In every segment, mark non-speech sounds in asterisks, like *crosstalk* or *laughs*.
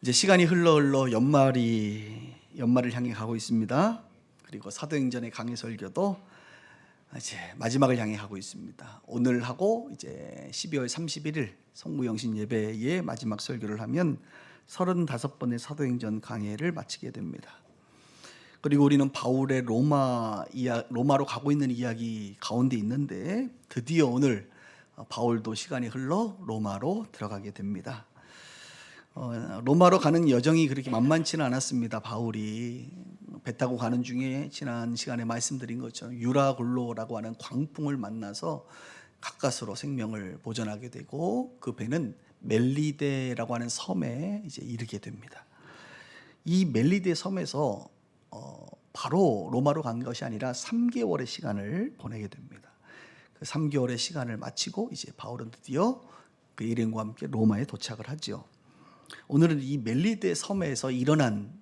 이제 시간이 흘러 흘러 연말이 연말을 향해 가고 있습니다. 그리고 사도행전의 강의 설교도 이제 마지막을 향해 가고 있습니다. 오늘 하고 이제 12월 31일 성무영신 예배의 마지막 설교를 하면 35번의 사도행전 강해를 마치게 됩니다. 그리고 우리는 바울의 로마 이야, 로마로 가고 있는 이야기 가운데 있는데 드디어 오늘 바울도 시간이 흘러 로마로 들어가게 됩니다. 어, 로마로 가는 여정이 그렇게 만만치는 않았습니다. 바울이 배 타고 가는 중에 지난 시간에 말씀드린 것처럼 유라굴로라고 하는 광풍을 만나서 가까스로 생명을 보존하게 되고 그 배는 멜리데라고 하는 섬에 이제 이르게 됩니다. 이 멜리데 섬에서 어, 바로 로마로 간 것이 아니라 3개월의 시간을 보내게 됩니다. 그 3개월의 시간을 마치고 이제 바울은 드디어 그 일행과 함께 로마에 도착을 하죠. 오늘은 이 멜리데 섬에서 일어난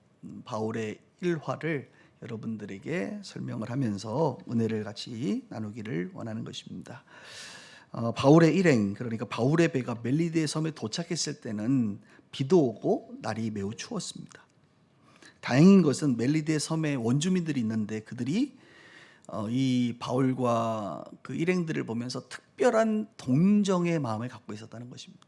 바울의 일화를 여러분들에게 설명을 하면서 은혜를 같이 나누기를 원하는 것입니다. 어, 바울의 일행 그러니까 바울의 배가 멜리데 섬에 도착했을 때는 비도 오고 날이 매우 추웠습니다. 다행인 것은 멜리데 섬에 원주민들이 있는데 그들이 어, 이 바울과 그 일행들을 보면서 특별한 동정의 마음을 갖고 있었다는 것입니다.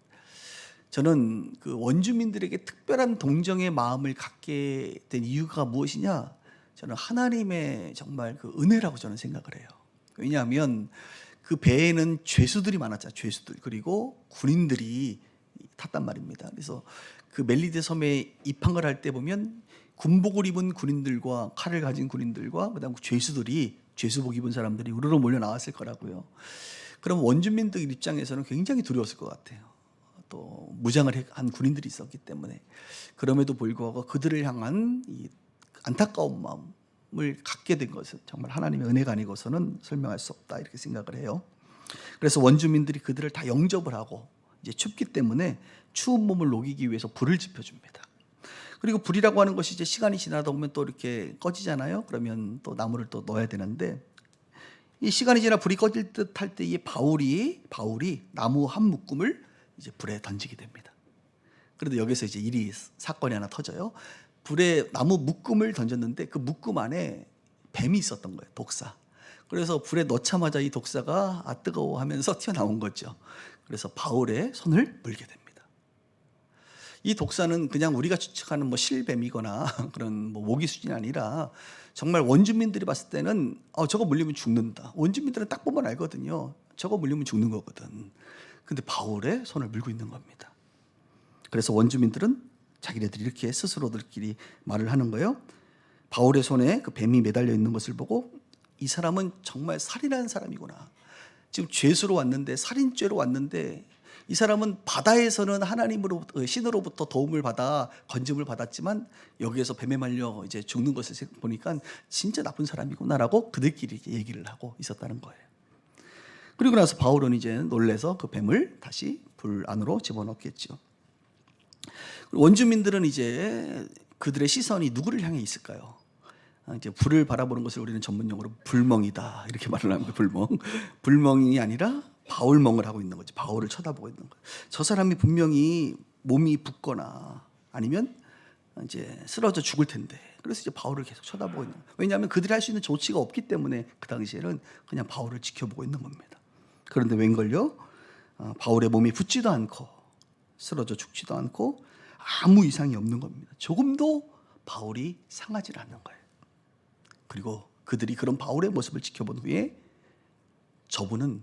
저는 그 원주민들에게 특별한 동정의 마음을 갖게 된 이유가 무엇이냐? 저는 하나님의 정말 그 은혜라고 저는 생각을 해요. 왜냐하면 그 배에는 죄수들이 많았잖아요. 죄수들 그리고 군인들이 탔단 말입니다. 그래서 그 멜리데 섬에 입항을 할 때 보면 군복을 입은 군인들과 칼을 가진 군인들과 그다음 죄수들이 죄수복 입은 사람들이 우르르 몰려 나왔을 거라고요. 그럼 원주민들 입장에서는 굉장히 두려웠을 것 같아요. 또 무장을 한 군인들이 있었기 때문에 그럼에도 불구하고 그들을 향한 이 안타까운 마음을 갖게 된 것은 정말 하나님의 은혜가 아니고서는 설명할 수 없다 이렇게 생각을 해요. 그래서 원주민들이 그들을 다 영접을 하고 이제 춥기 때문에 추운 몸을 녹이기 위해서 불을 지펴줍니다. 그리고 불이라고 하는 것이 이제 시간이 지나다 보면 또 이렇게 꺼지잖아요. 그러면 또 나무를 또 넣어야 되는데 이 시간이 지나 불이 꺼질 듯 할 때 이 바울이 바울이 나무 한 묶음을 이제 불에 던지게 됩니다. 그런데 여기서 이제 일이 사건이 하나 터져요. 불에 나무 묶음을 던졌는데 그 묶음 안에 뱀이 있었던 거예요. 독사. 그래서 불에 넣자마자 이 독사가 아 뜨거워 하면서 *laughs* 튀어나온 거죠. 그래서 바울의 손을 물게 됩니다. 이 독사는 그냥 우리가 추측하는 뭐 실뱀이거나 *laughs* 그런 뭐 모기 수준이 아니라 정말 원주민들이 봤을 때는 어 저거 물리면 죽는다. 원주민들은 딱 보면 알거든요. 저거 물리면 죽는 거거든. 근데 바울의 손을 물고 있는 겁니다. 그래서 원주민들은 자기네들이 이렇게 스스로들끼리 말을 하는 거예요. 바울의 손에 그 뱀이 매달려 있는 것을 보고 이 사람은 정말 살인한 사람이구나. 지금 죄수로 왔는데 살인죄로 왔는데 이 사람은 바다에서는 하나님으로부터 신으로부터 도움을 받아 건짐을 받았지만 여기에서 뱀에 말려 이제 죽는 것을 보니까 진짜 나쁜 사람이구나라고 그들끼리 얘기를 하고 있었다는 거예요. 그리고 나서 바울은 이제 놀래서 그 뱀을 다시 불 안으로 집어넣겠죠. 원주민들은 이제 그들의 시선이 누구를 향해 있을까요? 아, 이제 불을 바라보는 것을 우리는 전문용어로 불멍이다 이렇게 *laughs* 말을 합니다. 불멍, 불멍이 아니라 바울멍을 하고 있는 거지. 바울을 쳐다보고 있는 거예요. 저 사람이 분명히 몸이 붓거나 아니면 이제 쓰러져 죽을 텐데. 그래서 이제 바울을 계속 쳐다보고 있는 거예요. 왜냐하면 그들이 할 수 있는 조치가 없기 때문에 그 당시에는 그냥 바울을 지켜보고 있는 겁니다. 그런데 웬걸요? 어, 바울의 몸이 붓지도 않고 쓰러져 죽지도 않고 아무 이상이 없는 겁니다. 조금도 바울이 상하지 않는 거예요. 그리고 그들이 그런 바울의 모습을 지켜본 후에 저분은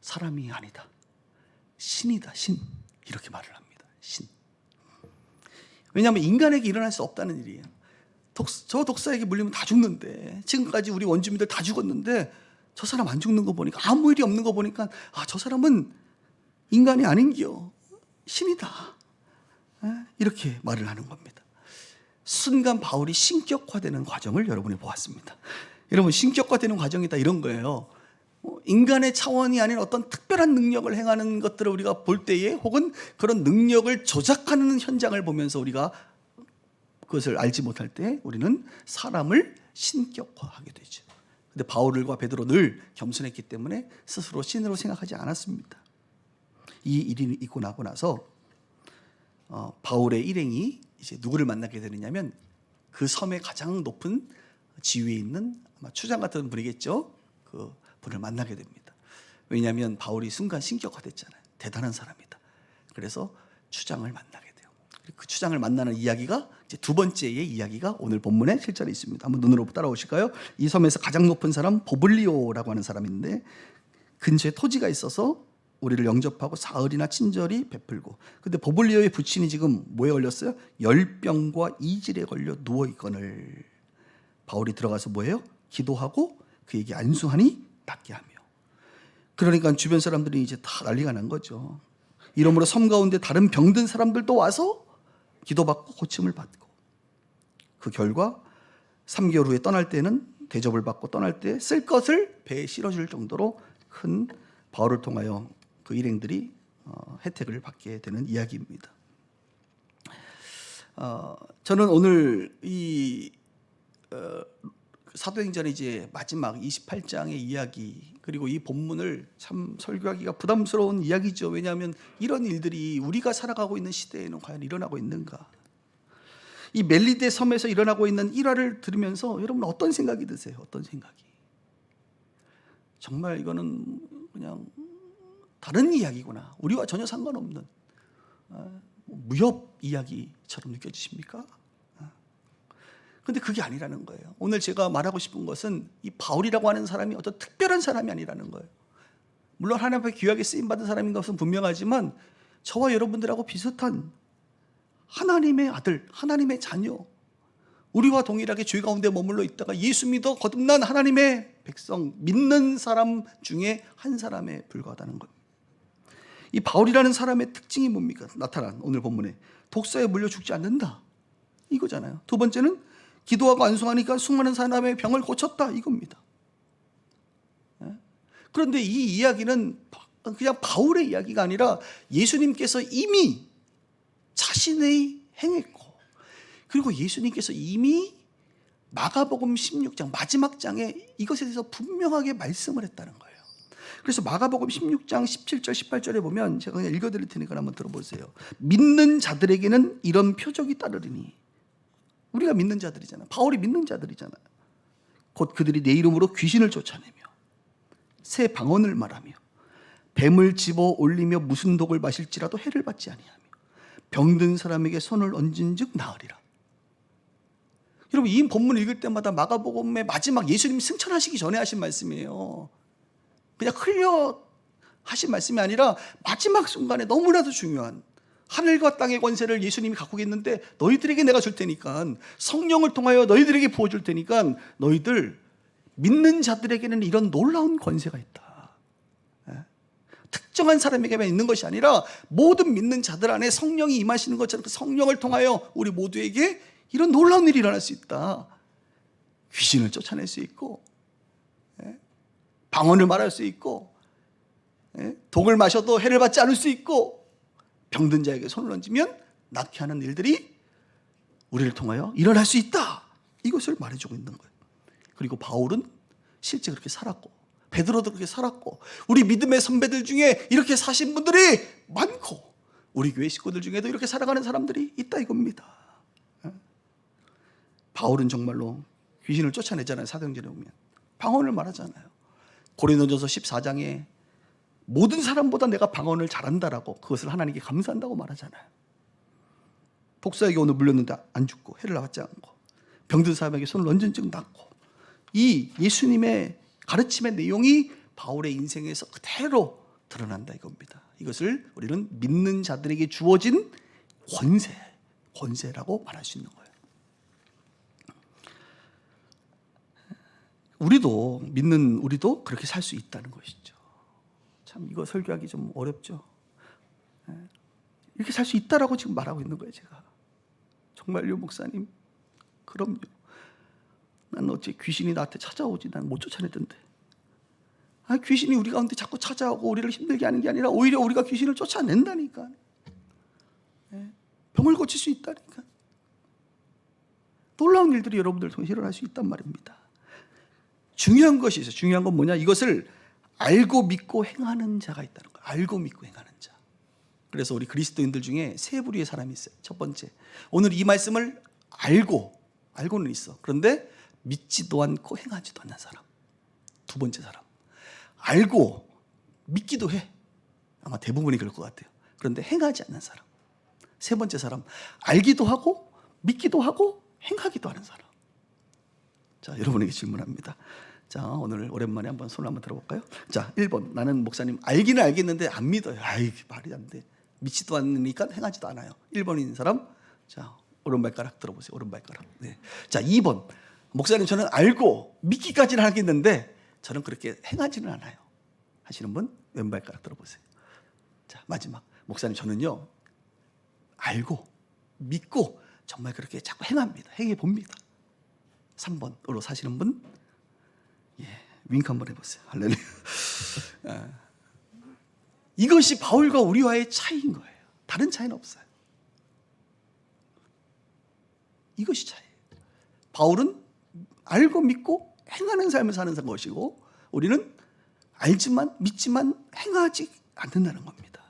사람이 아니다. 신이다, 신. 이렇게 말을 합니다. 신. 왜냐하면 인간에게 일어날 수 없다는 일이에요. 독, 저 독사에게 물리면 다 죽는데 지금까지 우리 원주민들 다 죽었는데 저 사람 안 죽는 거 보니까 아무 일이 없는 거 보니까 아 저 사람은 인간이 아닌겨 신이다 이렇게 말을 하는 겁니다. 순간 바울이 신격화되는 과정을 여러분이 보았습니다. 여러분 신격화되는 과정이다 이런 거예요. 뭐 인간의 차원이 아닌 어떤 특별한 능력을 행하는 것들을 우리가 볼 때에 혹은 그런 능력을 조작하는 현장을 보면서 우리가 그것을 알지 못할 때 우리는 사람을 신격화하게 되죠. 근데 바울과 베드로 늘 겸손했기 때문에 스스로 신으로 생각하지 않았습니다. 이 일이 있고 나고 나서 어, 바울의 일행이 이제 누구를 만나게 되느냐면 그 섬의 가장 높은 지위에 있는 아마 추장 같은 분이겠죠. 그 분을 만나게 됩니다. 왜냐하면 바울이 순간 신격화됐잖아요. 대단한 사람이다. 그래서 추장을 만나게 돼요. 그 추장을 만나는 이야기가 두 번째의 이야기가 오늘 본문에 실제로 있습니다. 한번 눈으로 따라오실까요? 이 섬에서 가장 높은 사람 보블리오라고 하는 사람인데 근처에 토지가 있어서 우리를 영접하고 사흘이나 친절히 베풀고 근데 보블리오의 부친이 지금 뭐에 걸렸어요? 열병과 이질에 걸려 누워 있거늘 바울이 들어가서 뭐예요? 기도하고 그에게 안수하니 낫게 하며 그러니까 주변 사람들이 이제 다 난리가 난 거죠. 이러므로 섬 가운데 다른 병든 사람들도 와서 기도받고 고침을 받고 그 결과 3개월 후에 떠날 때는 대접을 받고 떠날 때 쓸 것을 배에 실어줄 정도로 큰 바울을 통하여 그 일행들이 어, 혜택을 받게 되는 이야기입니다. 어, 저는 오늘 이 어, 사도행전의 이제 마지막 28장의 이야기 그리고 이 본문을 참 설교하기가 부담스러운 이야기죠. 왜냐하면 이런 일들이 우리가 살아가고 있는 시대에는 과연 일어나고 있는가? 이 멜리데 섬에서 일어나고 있는 일화를 들으면서 여러분 어떤 생각이 드세요? 어떤 생각이? 정말 이거는 그냥 다른 이야기구나. 우리와 전혀 상관없는 아, 무협 이야기처럼 느껴지십니까? 근데 그게 아니라는 거예요. 오늘 제가 말하고 싶은 것은 이 바울이라고 하는 사람이 어떤 특별한 사람이 아니라는 거예요. 물론 하나님 앞에 귀하게 쓰임 받은 사람인 것은 분명하지만 저와 여러분들하고 비슷한 하나님의 아들, 하나님의 자녀, 우리와 동일하게 죄 가운데 머물러 있다가 예수 믿어 거듭난 하나님의 백성, 믿는 사람 중에 한 사람에 불과하다는 것. 이 바울이라는 사람의 특징이 뭡니까? 나타난 오늘 본문에 독사에 물려 죽지 않는다. 이거잖아요. 두 번째는 기도하고 안수하니까 수많은 사람의 병을 고쳤다. 이겁니다. 예? 그런데 이 이야기는 그냥 바울의 이야기가 아니라 예수님께서 이미 자신의 행했고 그리고 예수님께서 이미 마가복음 16장 마지막 장에 이것에 대해서 분명하게 말씀을 했다는 거예요. 그래서 마가복음 16장 17절 18절에 보면 제가 그냥 읽어 드릴 테니까 한번 들어보세요. 믿는 자들에게는 이런 표적이 따르리니 우리가 믿는 자들이잖아. 바울이 믿는 자들이잖아. 곧 그들이 내 이름으로 귀신을 쫓아내며 새 방언을 말하며 뱀을 집어 올리며 무슨 독을 마실지라도 해를 받지 아니하며 병든 사람에게 손을 얹은즉 나으리라. 여러분 이 본문 읽을 때마다 마가복음의 마지막 예수님 승천하시기 전에 하신 말씀이에요. 그냥 흘려 하신 말씀이 아니라 마지막 순간에 너무나도 중요한 하늘과 땅의 권세를 예수님이 갖고 있는데 너희들에게 내가 줄 테니까 성령을 통하여 너희들에게 부어줄 테니까 너희들 믿는 자들에게는 이런 놀라운 권세가 있다. 예? 특정한 사람에게만 있는 것이 아니라 모든 믿는 자들 안에 성령이 임하시는 것처럼 그 성령을 통하여 우리 모두에게 이런 놀라운 일이 일어날 수 있다. 귀신을 쫓아낼 수 있고 예? 방언을 말할 수 있고 예? 독을 마셔도 해를 받지 않을 수 있고 병든 자에게 손을 얹으면 낫게 하는 일들이 우리를 통하여 일어날 수 있다. 이것을 말해주고 있는 거예요. 그리고 바울은 실제 그렇게 살았고 베드로도 그렇게 살았고 우리 믿음의 선배들 중에 이렇게 사신 분들이 많고 우리 교회 식구들 중에도 이렇게 살아가는 사람들이 있다 이겁니다. 예? 바울은 정말로 귀신을 쫓아내잖아요. 사도행전에 보면 방언을 말하잖아요. 고린도전서 14장에 모든 사람보다 내가 방언을 잘한다라고 그것을 하나님께 감사한다고 말하잖아요. 복사에게 오늘 물렸는데 안 죽고 해를 나왔지 않고 병든 사람에게 손을 얹은 즉 낫고 이 예수님의 가르침의 내용이 바울의 인생에서 그대로 드러난다 이겁니다. 이것을 우리는 믿는 자들에게 주어진 권세, 권세라고 말할 수 있는 거예요. 우리도 믿는 우리도 그렇게 살 수 있다는 것이죠. 참 이거 설교하기 좀 어렵죠. 예. 이렇게 살 수 있다라고 지금 말하고 있는 거예요, 제가. 정말요, 목사님? 그럼요. 난 어째 귀신이 나한테 찾아오지 난 못 쫓아내던데. 아, 귀신이 우리 가운데 자꾸 찾아오고 우리를 힘들게 하는 게 아니라 오히려 우리가 귀신을 쫓아낸다니까. 예. 병을 고칠 수 있다니까. 놀라운 일들이 여러분들 통해 일어날 수 있단 말입니다. 중요한 것이 있어요. 중요한 건 뭐냐? 이것을 알고 믿고 행하는 자가 있다는 거예요. 알고 믿고 행하는 자. 그래서 우리 그리스도인들 중에 세 부류의 사람이 있어요. 첫 번째, 오늘 이 말씀을 알고 알고는 있어. 그런데 믿지도 않고 행하지도 않는 사람. 두 번째 사람, 알고 믿기도 해. 아마 대부분이 그럴 것 같아요. 그런데 행하지 않는 사람. 세 번째 사람, 알기도 하고 믿기도 하고 행하기도 하는 사람. 자, 여러분에게 질문합니다. 자, 오늘 오랜만에 한번 손을 한번 들어볼까요? 자, 1번. 나는 목사님 알기는 알겠는데 안 믿어요. 아이, 말이 안 돼. 믿지도 않으니까 행하지도 않아요. 1번인 사람. 자, 오른발가락 들어보세요. 오른발가락. 네. 자, 2번. 목사님 저는 알고 믿기까지는 하겠는데 저는 그렇게 행하지는 않아요. 하시는 분 왼발가락 들어보세요. 자, 마지막. 목사님 저는요. 알고 믿고 정말 그렇게 자꾸 행합니다. 행해 봅니다. 3번으로 사시는 분 예, 윙크 한번 해보세요. 할렐루야. 아, 이것이 바울과 우리와의 차이인 거예요. 다른 차이는 없어요. 이것이 차이예요. 바울은 알고 믿고 행하는 삶을 사는 것이고 우리는 알지만 믿지만 행하지 않는다는 겁니다.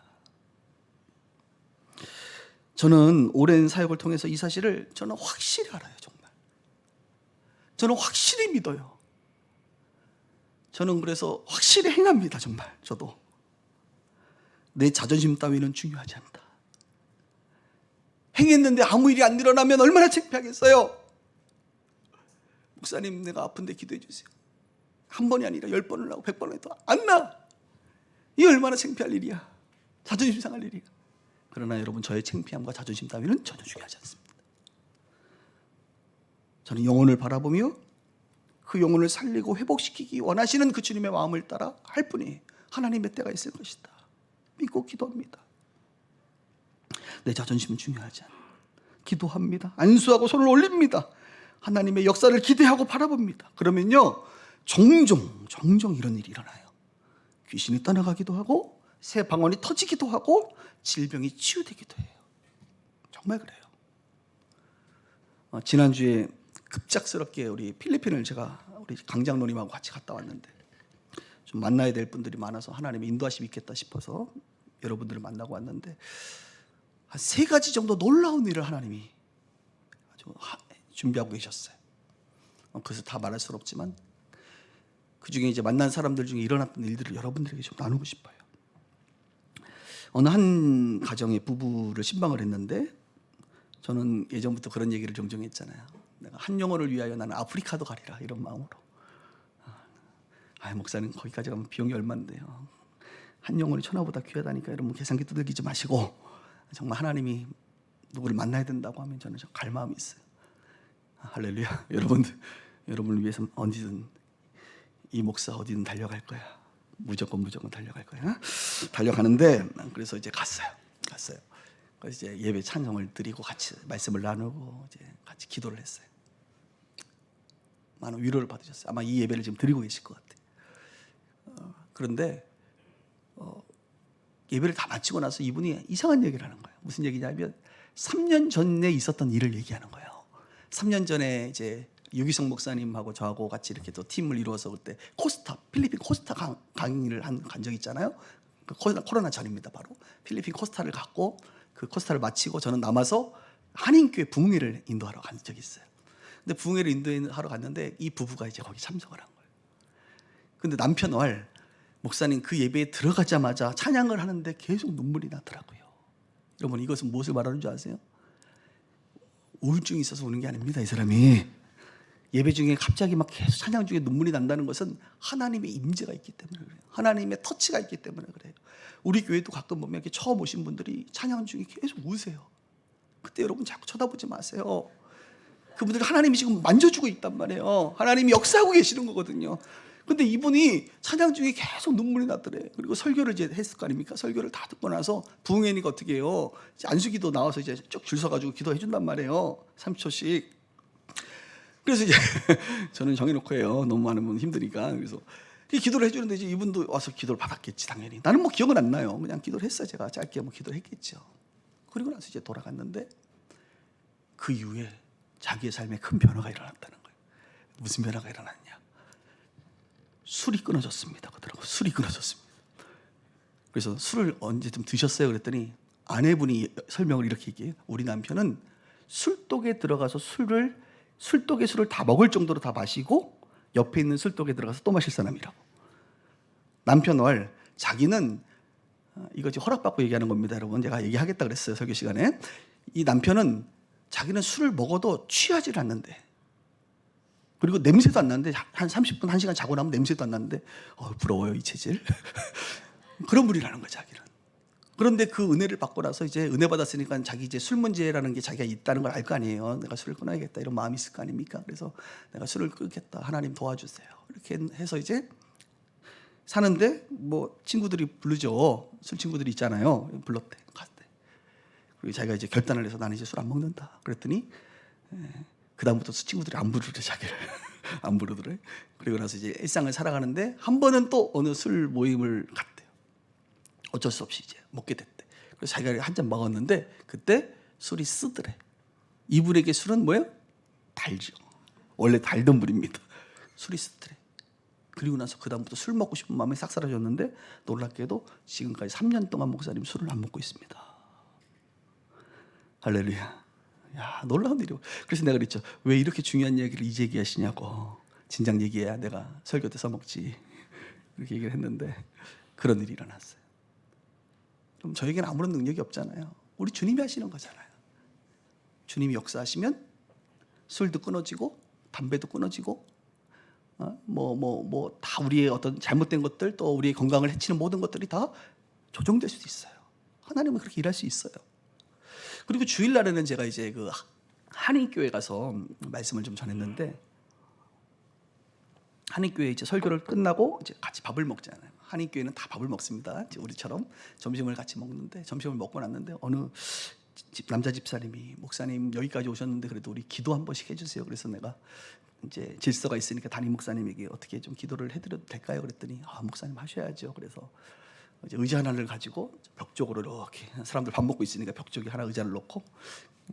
저는 오랜 사역을 통해서 이 사실을 저는 확실히 알아요, 정말. 저는 확실히 믿어요. 저는 그래서 확실히 행합니다, 정말. 저도. 내 자존심 따위는 중요하지 않다. 행했는데 아무 일이 안 일어나면 얼마나 창피하겠어요? 목사님, 내가 아픈데 기도해 주세요. 한 번이 아니라 열 번을 하고 백 번을 해도 안 나. 이 얼마나 창피할 일이야. 자존심 상할 일이야. 그러나 여러분 저의 창피함과 자존심 따위는 전혀 중요하지 않습니다. 저는 영혼을 바라보며 그 영혼을 살리고 회복시키기 원하시는 그 주님의 마음을 따라 할 뿐이에요. 하나님의 때가 있을 것이다. 믿고 기도합니다. 내 자존심은 중요하지 않아. 기도합니다. 안수하고 손을 올립니다. 하나님의 역사를 기대하고 바라봅니다. 그러면요, 종종, 종종 이런 일이 일어나요. 귀신이 떠나가기도 하고, 새 방언이 터지기도 하고, 질병이 치유되기도 해요. 정말 그래요. 어, 지난주에 급작스럽게 우리 필리핀을 제가 우리 강장로님하고 같이 갔다 왔는데, 좀 만나야 될 분들이 많아서 하나님의 인도하심이 있겠다 싶어서 여러분들을 만나고 왔는데, 한 세 가지 정도 놀라운 일을 하나님이 아주 하- 준비하고 계셨어요. 어, 그래서 다 말할 수는 없지만 그 중에 이제 만난 사람들 중에 일어났던 일들을 여러분들에게 좀 나누고 싶어요. 어느 한 가정의 부부를 신방을 했는데 저는 예전부터 그런 얘기를 종종 했잖아요. 내가 한 영혼을 위하여 나는 아프리카도 가리라 이런 마음으로. 아, 목사님 거기까지 가면 비용이 얼마인데요. 한 영혼이 천하보다 귀하다니까 여러분 계산기 두들기지 마시고 정말 하나님이 누구를 만나야 된다고 하면 저는 좀갈 마음이 있어요. 아, 할렐루야. *laughs* 여러분들 여러분을 위해서 언제든 이 목사 어디든 달려갈 거야. 무조건 무조건 달려갈 거야. 달려가는데 그래서 이제 갔어요. 갔어요. 그래서 이제 예배 찬송을 드리고 같이 말씀을 나누고 이제 같이 기도를 했어요. 많은 위로를 받으셨어요. 아마 이 예배를 지금 드리고 계실 것 같아요. 어, 그런데 어, 예배를 다 마치고 나서 이분이 이상한 얘기를 하는 거예요. 무슨 얘기냐면 3년 전에 있었던 일을 얘기하는 거예요. 3년 전에 이제 유기성 목사님하고 저하고 같이 이렇게 또 팀을 이루어서 그때 코스타 필리핀 코스타 강, 강의를 한 간적 있잖아요. 그 코로나, 코로나 전입니다. 바로 필리핀 코스타를 갔고 그 코스타를 마치고 저는 남아서 한인교회 부흥회를 인도하러 간 적이 있어요. 근데 부흥회를 인도하러 갔는데 이 부부가 이제 거기 참석을 한 거예요. 근데 남편 말 목사님 그 예배에 들어가자마자 찬양을 하는데 계속 눈물이 나더라고요. 여러분 이것은 무엇을 말하는 줄 아세요? 우울증이 있어서 우는 게 아닙니다. 이 사람이 예배 중에 갑자기 막 계속 찬양 중에 눈물이 난다는 것은 하나님의 임재가 있기 때문에 그래요. 하나님의 터치가 있기 때문에 그래요. 우리 교회도 가끔 보면 이렇게 처음 오신 분들이 찬양 중에 계속 우세요. 그때 여러분 자꾸 쳐다보지 마세요. 그분들 하나님이 지금 만져주고 있단 말이에요. 하나님이 역사하고 계시는 거거든요. 근데 이분이 찬양 중에 계속 눈물이 났더래. 그리고 설교를 이제 했을 거 아닙니까? 설교를 다 듣고 나서 부흥회니까 어떻게 해요? 안수기도 나와서 이제 쭉 줄 서가지고 기도해 준단 말이에요. 30초씩. 그래서 이제 *laughs* 저는 정해놓고 해요. 너무 많은 분 힘드니까. 그래서 이 기도를 해주는데 이제 이분도 와서 기도를 받았겠지 당연히. 나는 뭐 기억은 안 나요. 그냥 기도를 했어요. 제가 짧게 뭐 기도를 했겠죠. 그리고 나서 이제 돌아갔는데 그 이후에 자기의 삶에 큰 변화가 일어났다는 거예요. 무슨 변화가 일어났냐? 술이 끊어졌습니다. 그러더라고. 술이 끊어졌습니다. 그래서 술을 언제 좀 드셨어요? 그랬더니 아내분이 설명을 이렇게 얘기해요. 우리 남편은 술독에 들어가서 술을 술독의 술을 다 먹을 정도로 다 마시고 옆에 있는 술독에 들어가서 또 마실 사람이라고. 남편 말 자기는 어, 이거 지금 허락받고 얘기하는 겁니다, 여러분. 제가 얘기하겠다 그랬어요 설교 시간에. 이 남편은 자기는 술을 먹어도 취하지 않는데 그리고 냄새도 안 나는데 한 30분, 1시간 자고 나면 냄새도 안 나는데 어, 부러워요 이 체질. *laughs* 그런 분이라는 거야 자기는. 그런데 그 은혜를 받고 나서 이제 은혜 받았으니까 자기 이제 술 문제라는 게 자기가 있다는 걸 알 거 아니에요. 내가 술을 끊어야겠다 이런 마음이 있을 거 아닙니까? 그래서 내가 술을 끊겠다. 하나님 도와주세요. 이렇게 해서 이제 사는데 뭐 친구들이 부르죠. 술 친구들이 있잖아요. 불렀대. 그리고 자기가 이제 결단을 해서 나는 이제 술 안 먹는다. 그랬더니 그 다음부터 친구들이 안 부르래 자기를 *laughs* 안 부르더래. 그리고 나서 이제 일상을 살아가는데 한 번은 또 어느 술 모임을 갔대요. 어쩔 수 없이 이제 먹게 됐대. 그래서 자기가 한 잔 먹었는데 그때 술이 쓰더래. 이분에게 술은 뭐예요? 달죠. 원래 달던 물입니다. 술이 쓰더래. 그리고 나서 그 다음부터 술 먹고 싶은 마음이 싹 사라졌는데 놀랍게도 지금까지 3년 동안 목사님 술을 안 먹고 있습니다. 할렐루야. 야 놀라운 일이고. 그래서 내가 그랬죠. 왜 이렇게 중요한 얘기를 이제 얘기하시냐고. 진작 얘기해야 내가 설교 때 써먹지. 이렇게 얘기를 했는데 그런 일이 일어났어요. 그럼 저에게는 아무런 능력이 없잖아요. 우리 주님이 하시는 거잖아요. 주님이 역사하시면 술도 끊어지고 담배도 끊어지고 뭐 뭐 뭐 다 우리의 어떤 잘못된 것들 또 우리의 건강을 해치는 모든 것들이 다 조정될 수도 있어요. 하나님은 그렇게 일할 수 있어요. 그리고 주일날에는 제가 이제 그 한인교회 가서 말씀을 좀 전했는데 한인교회 이제 설교를 끝나고 이제 같이 밥을 먹잖아요. 한인교회는 다 밥을 먹습니다. 우리처럼 점심을 같이 먹는데 점심을 먹고 났는데 어느 집, 남자 집사님이 목사님 여기까지 오셨는데 그래도 우리 기도 한 번씩 해주세요. 그래서 내가 이제 질서가 있으니까 담임 목사님에게 어떻게 좀 기도를 해드려도 될까요? 그랬더니 아 목사님 하셔야죠. 그래서 의자 하나를 가지고 벽 쪽으로 이렇게 사람들 밥 먹고 있으니까 벽 쪽에 하나 의자를 놓고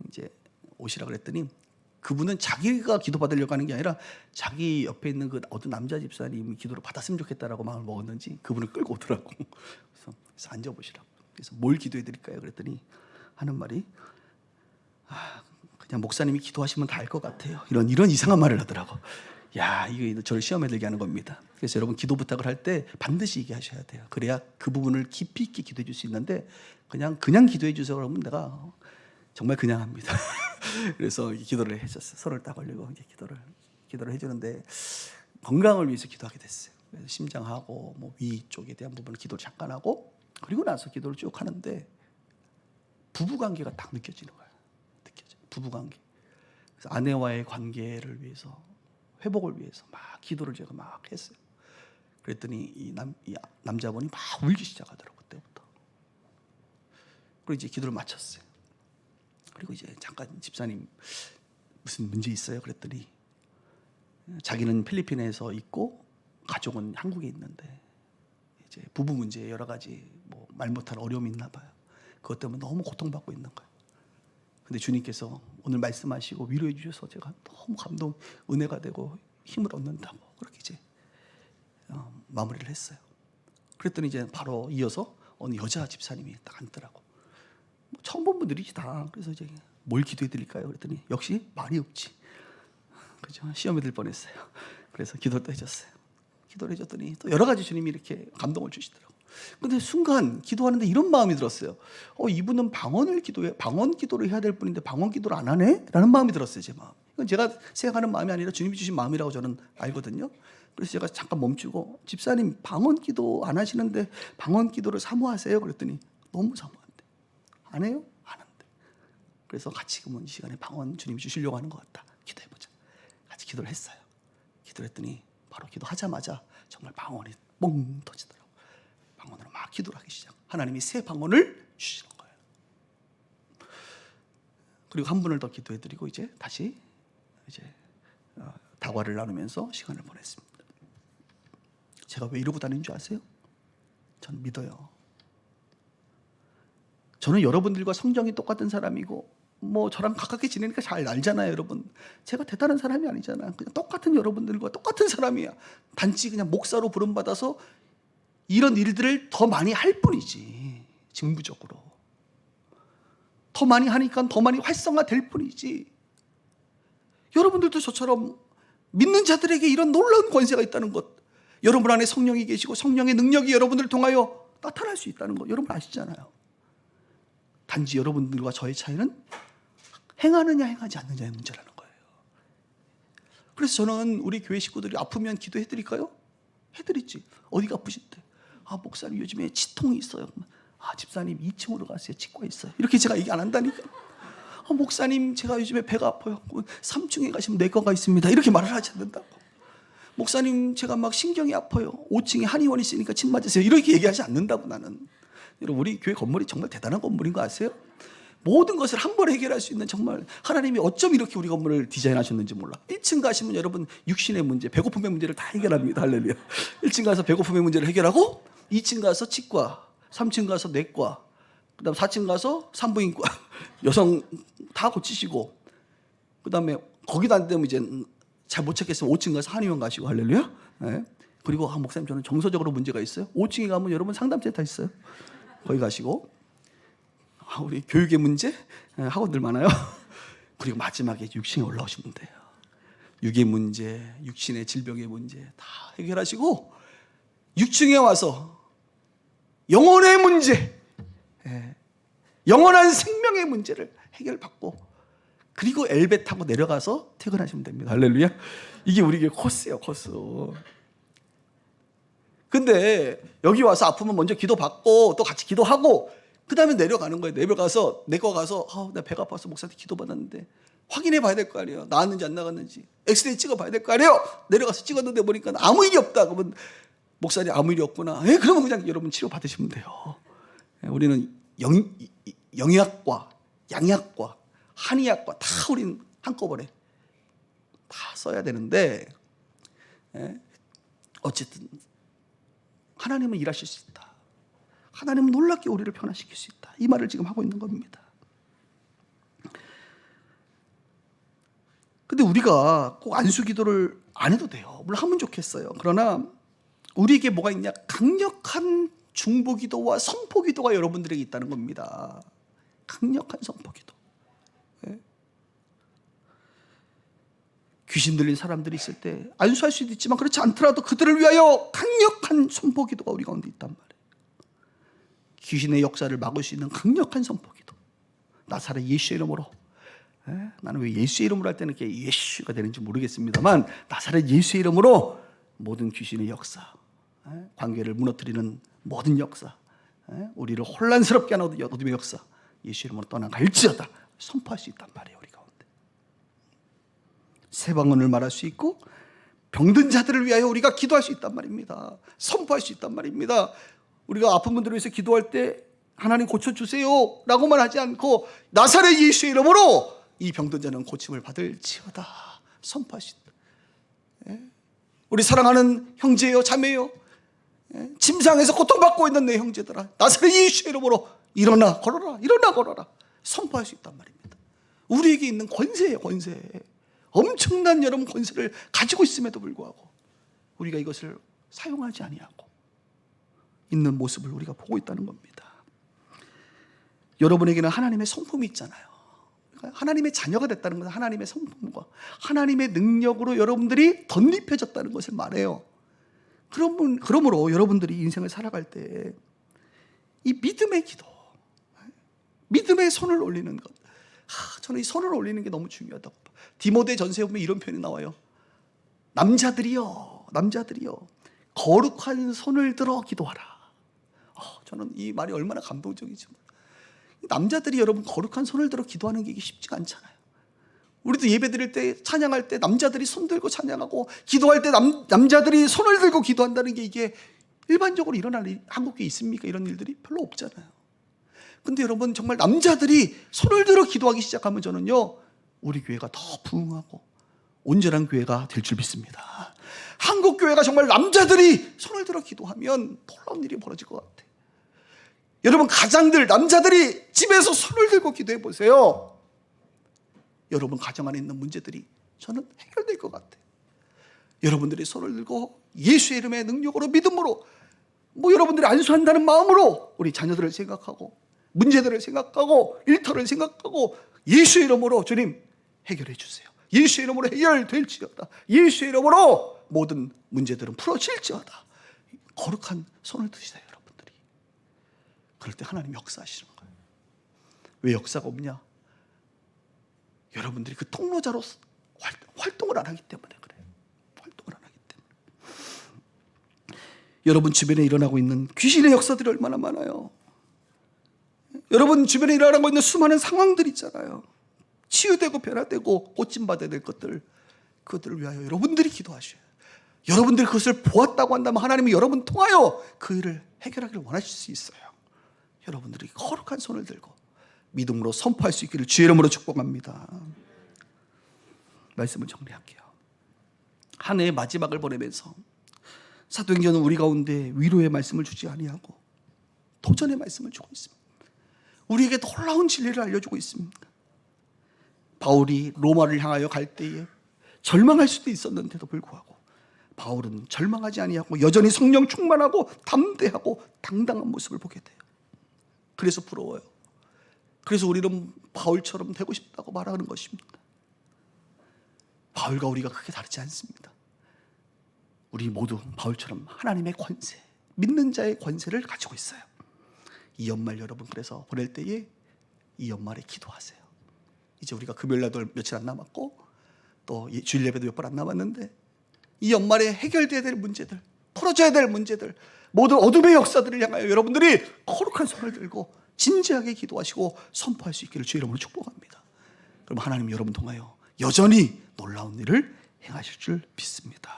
이제 오시라 그랬더니 그분은 자기가 기도 받으려고 하는 게 아니라 자기 옆에 있는 그 어떤 남자 집사님이 기도를 받았으면 좋겠다라고 마음을 먹었는지 그분을 끌고 오더라고. 그래서, 그래서 앉아 보시라고. 그래서 뭘 기도해 드릴까요? 그랬더니 하는 말이 아, 그냥 목사님이 기도하시면 다 알 것 같아요. 이런 이런 이상한 말을 하더라고. 야, 이게 저를 시험에 들게 하는 겁니다. 그래서 여러분 기도 부탁을 할 때 반드시 얘기하셔야 돼요. 그래야 그 부분을 깊이 있게 기도해 줄 수 있는데 그냥 그냥 기도해 주세요 그러면 내가 정말 그냥 합니다. *laughs* 그래서 기도를 해줬어요. 손을 딱 올리고 기도를 기도를 해주는데 건강을 위해서 기도하게 됐어요. 그래서 심장하고 뭐 위 쪽에 대한 부분을 기도를 잠깐 하고 그리고 나서 기도를 쭉 하는데 부부 관계가 딱 느껴지는 거예요. 느껴져. 부부 관계. 그래서 아내와의 관계를 위해서 회복을 위해서 막 기도를 제가 막 했어요. 그랬더니 이 남 이 남자분이 막 울기 시작하더라고 그때부터. 그리고 이제 기도를 마쳤어요. 그리고 이제 잠깐 집사님 무슨 문제 있어요? 그랬더니 자기는 필리핀에서 있고 가족은 한국에 있는데 이제 부부 문제 여러 가지 뭐 말 못할 어려움이 있나 봐요. 그것 때문에 너무 고통받고 있는 거예요. 근데 주님께서 오늘 말씀하시고 위로해 주셔서 제가 너무 감동, 은혜가 되고 힘을 얻는다고 그렇게 이제 어, 마무리를 했어요. 그랬더니 이제 바로 이어서 어느 여자 집사님이 딱 앉더라고. 뭐 처음 본 분들이지 다. 그래서 이제 뭘 기도해 드릴까요? 그랬더니 역시 말이 없지. 그죠? 시험에 들 뻔했어요. 그래서 기도도 해줬어요. 기도를 해줬더니 또 여러 가지 주님이 이렇게 감동을 주시더라고. 근데 순간 기도하는데 이런 마음이 들었어요. 어, 이분은 방언을 기도해, 방언 기도를 해야 될 분인데 방언 기도를 안 하네? 라는 마음이 들었어요, 제 마음. 이건 제가 생각하는 마음이 아니라 주님이 주신 마음이라고 저는 알거든요. 그래서 제가 잠깐 멈추고 집사님 방언 기도 안 하시는데 방언 기도를 사모하세요? 그랬더니 너무 사모한대. 안 해요? 안 한대. 그래서 같이 그러면 이 시간에 방언 주님이 주시려고 하는 것 같다. 기도해보자. 같이 기도를 했어요. 기도를 했더니 바로 기도하자마자 정말 방언이 뻥 터지더라고요. 기도를 하기 시작. 하나님이 새 방언을 주시는 거예요. 그리고 한 분을 더 기도해 드리고 이제 다시 이제 어, 다과를 나누면서 시간을 보냈습니다. 제가 왜 이러고 다니는 줄 아세요? 전 믿어요. 저는 여러분들과 성정이 똑같은 사람이고 뭐 저랑 가깝게 지내니까 잘 알잖아요, 여러분. 제가 대단한 사람이 아니잖아. 그냥 똑같은 여러분들과 똑같은 사람이야. 단지 그냥 목사로 부름 받아서 이런 일들을 더 많이 할 뿐이지. 직무적으로. 더 많이 하니까 더 많이 활성화될 뿐이지. 여러분들도 저처럼 믿는 자들에게 이런 놀라운 권세가 있다는 것. 여러분 안에 성령이 계시고 성령의 능력이 여러분들을 통하여 나타날 수 있다는 것. 여러분 아시잖아요. 단지 여러분들과 저의 차이는 행하느냐 행하지 않느냐의 문제라는 거예요. 그래서 저는 우리 교회 식구들이 아프면 기도해 드릴까요? 해 드리지. 어디가 아프신데? 아, 목사님 요즘에 치통이 있어요. 아, 집사님 2층으로 가세요. 치과 있어요. 이렇게 제가 얘기 안 한다니까. 아, 목사님 제가 요즘에 배가 아파요. 3층에 가시면 내과가 있습니다. 이렇게 말을 하지 않는다고. 목사님 제가 막 신경이 아파요. 5층에 한의원 있으니까 침 맞으세요. 이렇게 얘기하지 않는다고 나는. 여러분 우리 교회 건물이 정말 대단한 건물인 거 아세요? 모든 것을 한 번에 해결할 수 있는 정말 하나님이 어쩜 이렇게 우리 건물을 디자인하셨는지 몰라. 1층 가시면 여러분 육신의 문제, 배고픔의 문제를 다 해결합니다. 할렐루야. 1층 가서 배고픔의 문제를 해결하고 2층 가서 치과, 3층 가서 내과, 그다음 4층 가서 산부인과, *laughs* 여성 다 고치시고 그다음에 거기도 안 되면 이제 잘 못 찾겠으면 5층 가서 한의원 가시고 할렐루야. 예. 그리고 아, 목사님 저는 정서적으로 문제가 있어요. 5층에 가면 여러분 상담센터 있어요. 거기 가시고 아, 우리 교육의 문제 예, 학원들 많아요. *laughs* 그리고 마지막에 육신에 올라오시면 돼요. 육의 문제, 육신의 질병의 문제 다 해결하시고 6층에 와서 영혼의 문제, 예, 영원한 생명의 문제를 해결받고 그리고 엘베 타고 내려가서 퇴근하시면 됩니다. 할렐루야. 이게 우리 교회 코스예요, 코스. 근데 여기 와서 아프면 먼저 기도받고 또 같이 기도하고 그 다음에 내려가는 거예요. 내려가서 내거 가서 아, 나 배가 아파서 목사한테 기도받았는데 확인해 봐야 될 거 아니에요. 나았는지 안 나갔는지. 엑스레이 찍어 봐야 될 거 아니에요. 내려가서 찍었는데 보니까 아무 일이 없다. 그러면 목사님 아무 일이 없구나. 예, 그러면 그냥 여러분 치료 받으시면 돼요. 예, 우리는 영, 영약과 양약과 한의학과 다 우리는 한꺼번에 다 써야 되는데 예, 어쨌든 하나님은 일하실 수 있다. 하나님은 놀랍게 우리를 변화시킬 수 있다. 이 말을 지금 하고 있는 겁니다. 근데 우리가 꼭 안수 기도를 안 해도 돼요. 물론 하면 좋겠어요. 그러나 우리에게 뭐가 있냐? 강력한 중보 기도와 선포 기도가 여러분들에게 있다는 겁니다. 강력한 선포 기도. 예? 귀신 들린 사람들이 있을 때 안수할 수도 있지만 그렇지 않더라도 그들을 위하여 강력한 선포 기도가 우리 가운데 있단 말이에요. 귀신의 역사를 막을 수 있는 강력한 선포 기도. 나사렛 예수의 이름으로 예? 나는 왜 예수의 이름으로 할 때는 예수가 되는지 모르겠습니다만 나사렛 예수의 이름으로 모든 귀신의 역사, 예? 관계를 무너뜨리는 모든 역사, 예? 우리를 혼란스럽게 하는 어둠의 역사, 예수 이름으로 떠나갈지어다 선포할 수 있단 말이에요 우리 가운데. 새 방언을 말할 수 있고 병든 자들을 위하여 우리가 기도할 수 있단 말입니다. 선포할 수 있단 말입니다. 우리가 아픈 분들을 위해서 기도할 때 하나님 고쳐주세요 라고만 하지 않고 나사렛 예수의 이름으로 이 병든 자는 고침을 받을지어다 선포할 수 있다. 예? 우리 사랑하는 형제요 자매요 예? 침상에서 고통받고 있는 내 형제들아 나사렛 예수의 이름으로 일어나 걸어라 일어나 걸어라 선포할 수 있단 말입니다. 우리에게 있는 권세예요 권세 엄청난 여러분 권세를 가지고 있음에도 불구하고 우리가 이것을 사용하지 아니하고 있는 모습을 우리가 보고 있다는 겁니다. 여러분에게는 하나님의 성품이 있잖아요. 그러니까 하나님의 자녀가 됐다는 것은 하나님의 성품과 하나님의 능력으로 여러분들이 덧입혀졌다는 것을 말해요. 그러면, 그러므로 여러분들이 인생을 살아갈 때 이 믿음의 기도, 믿음의 손을 올리는 것. 하, 저는 이 손을 올리는 게 너무 중요하다고. 디모데 전서에 보면 이런 표현이 나와요. 남자들이요, 남자들이요, 거룩한 손을 들어 기도하라. 어, 저는 이 말이 얼마나 감동적이지만 남자들이 여러분 거룩한 손을 들어 기도하는 게 쉽지가 않잖아요. 우리도 예배 드릴 때 찬양할 때 남자들이 손 들고 찬양하고 기도할 때 남, 남자들이 손을 들고 기도한다는 게 이게 일반적으로 일어날 일, 한국에 있습니까? 이런 일들이 별로 없잖아요. 근데 여러분 정말 남자들이 손을 들어 기도하기 시작하면 저는요 우리 교회가 더 부흥하고 온전한 교회가 될 줄 믿습니다. 한국 교회가 정말 남자들이 손을 들어 기도하면 놀라운 일이 벌어질 것 같아요. 여러분 가장들 남자들이 집에서 손을 들고 기도해 보세요. 여러분 가정 안에 있는 문제들이 저는 해결될 것 같아요. 여러분들이 손을 들고 예수의 이름의 능력으로 믿음으로 뭐 여러분들이 안수한다는 마음으로 우리 자녀들을 생각하고 문제들을 생각하고 일터를 생각하고 예수의 이름으로 주님 해결해 주세요. 예수의 이름으로 해결될지어다. 예수의 이름으로 모든 문제들은 풀어질지어다. 거룩한 손을 드시세요, 여러분들이. 그럴 때 하나님 역사하시는 거예요. 왜 역사가 없냐? 여러분들이 그 통로자로 활- 활동을 안 하기 때문에 그래요. 활동을 안 하기 때문에. 여러분 주변에 일어나고 있는 귀신의 역사들이 얼마나 많아요. 여러분 주변에 일어나고 있는 수많은 상황들 있잖아요. 치유되고 변화되고 고침받아야 될 것들 그것들을 위하여 여러분들이 기도하셔요. 여러분들이 그것을 보았다고 한다면 하나님이 여러분 통하여 그 일을 해결하기를 원하실 수 있어요. 여러분들이 거룩한 손을 들고 믿음으로 선포할 수 있기를 주의 이름으로 축복합니다. 말씀을 정리할게요. 한 해의 마지막을 보내면서 사도행전은 우리 가운데 위로의 말씀을 주지 아니하고 도전의 말씀을 주고 있습니다. 우리에게 놀라운 진리를 알려주고 있습니다. 바울이 로마를 향하여 갈 때에 절망할 수도 있었는데도 불구하고 바울은 절망하지 아니하고 여전히 성령 충만하고 담대하고 당당한 모습을 보게 돼요. 그래서 부러워요. 그래서 우리는 바울처럼 되고 싶다고 말하는 것입니다. 바울과 우리가 크게 다르지 않습니다. 우리 모두 바울처럼 하나님의 권세, 믿는 자의 권세를 가지고 있어요. 이 연말 여러분 그래서 보낼 때에 이 연말에 기도하세요. 이제 우리가 금요일 날도 며칠 안 남았고 또이 주일 예배도 몇 번 안 남았는데 이 연말에 해결돼야 될 문제들, 풀어져야 될 문제들, 모든 어둠의 역사들을 향하여 여러분들이 거룩한 손을 들고 진지하게 기도하시고 선포할 수 있기를 주의 이름으로 축복합니다. 그럼 하나님 여러분 통하여 여전히 놀라운 일을 행하실 줄 믿습니다.